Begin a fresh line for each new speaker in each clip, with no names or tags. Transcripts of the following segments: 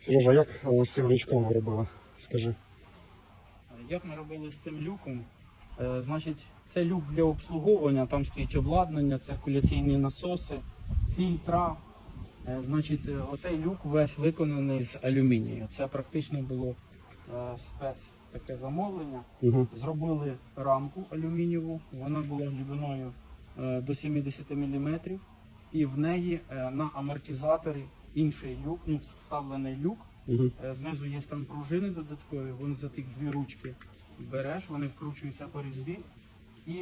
Сережа, як е, з цим лючком ви робили? Скажи.
Як ми робили з цим люком? Е, значить, це люк для обслуговування, там стоїть обладнання, циркуляційні насоси, фільтра. Е, значить, оцей люк весь виконаний з алюмінію. Це практично було спец таке замовлення.
Угу.
Зробили рамку алюмінієву, вона була глибиною до 70 мм, і в неї на амортизаторі інший люк, ну, вставлений люк.
Угу.
Знизу є там пружини додаткові, вон за тих дві ручки береш, вони вкручуються по різьбі і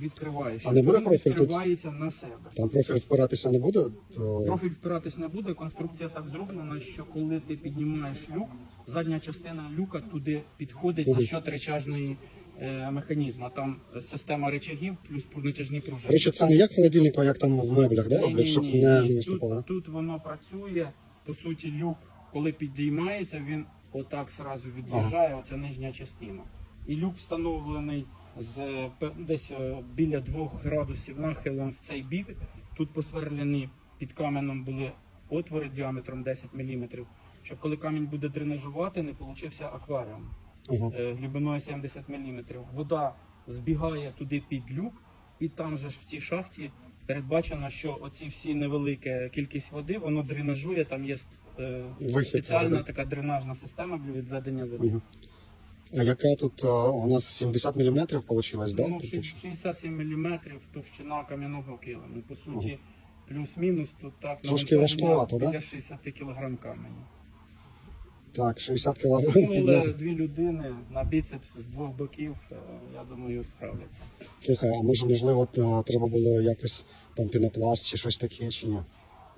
відкриваєш.
А не буде профіль тут?
на себе.
Там профіль впиратися не буде? То...
Профіль впиратись не буде. Конструкція так зроблена, що коли ти піднімаєш люк, задня частина люка туди підходить за
Мгм.
счет е. Там система речагів плюс натяжні пружини.
речі, це не як холодильник, а як там в меблях, да, роблять, щоб
Ні-ні-ні,
не,
ні.
не виступало.
Тут, тут воно працює. По суті, люк, коли підіймається, він отак сразу від'їжджає, оця нижня частина. І люк встановлений з десь е, біля 2 градусів нахилом в цей бік. Тут посверлені під каменом були отвори діаметром 10 мм, щоб коли камінь буде дренажувати, не получився акваріум
Ага.
е, глибиною 70 мм. Вода збігає туди під люк, і там же ж в цій шахті передбачено, що оці всі невелика кількість води, воно дренажує, там є е, спеціальна
да.
така дренажна система для відведення води.
Мгм. А яка тут а, у нас 70 мм вийшло, да?
Ну, 67 мм товщина кам'яного килиму. По суті, плюс-мінус тут так
Трошки важкувато, да?
біля 60 кг каменю.
Так, 60 кг
Ну, дві людини на біцепс з двох боків, е, я думаю, справляться.
Слухай, а може, можливо, треба було якось там пінопласт чи щось таке, чи ні?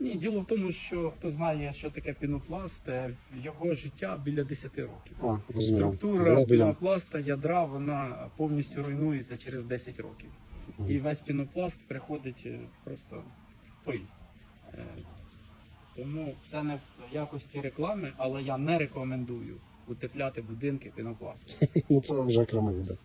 Ні, діло в тому, що хто знає, що таке пінопласт, е, його життя біля 10 років.
А.
Структура
Була
пінопласта, ядра, вона повністю руйнується через 10 років. І весь пінопласт приходить е, просто в пиль. Тому це не в якості реклами, але я не рекомендую утепляти будинки пінопластом.
Ну це вже окреме відео.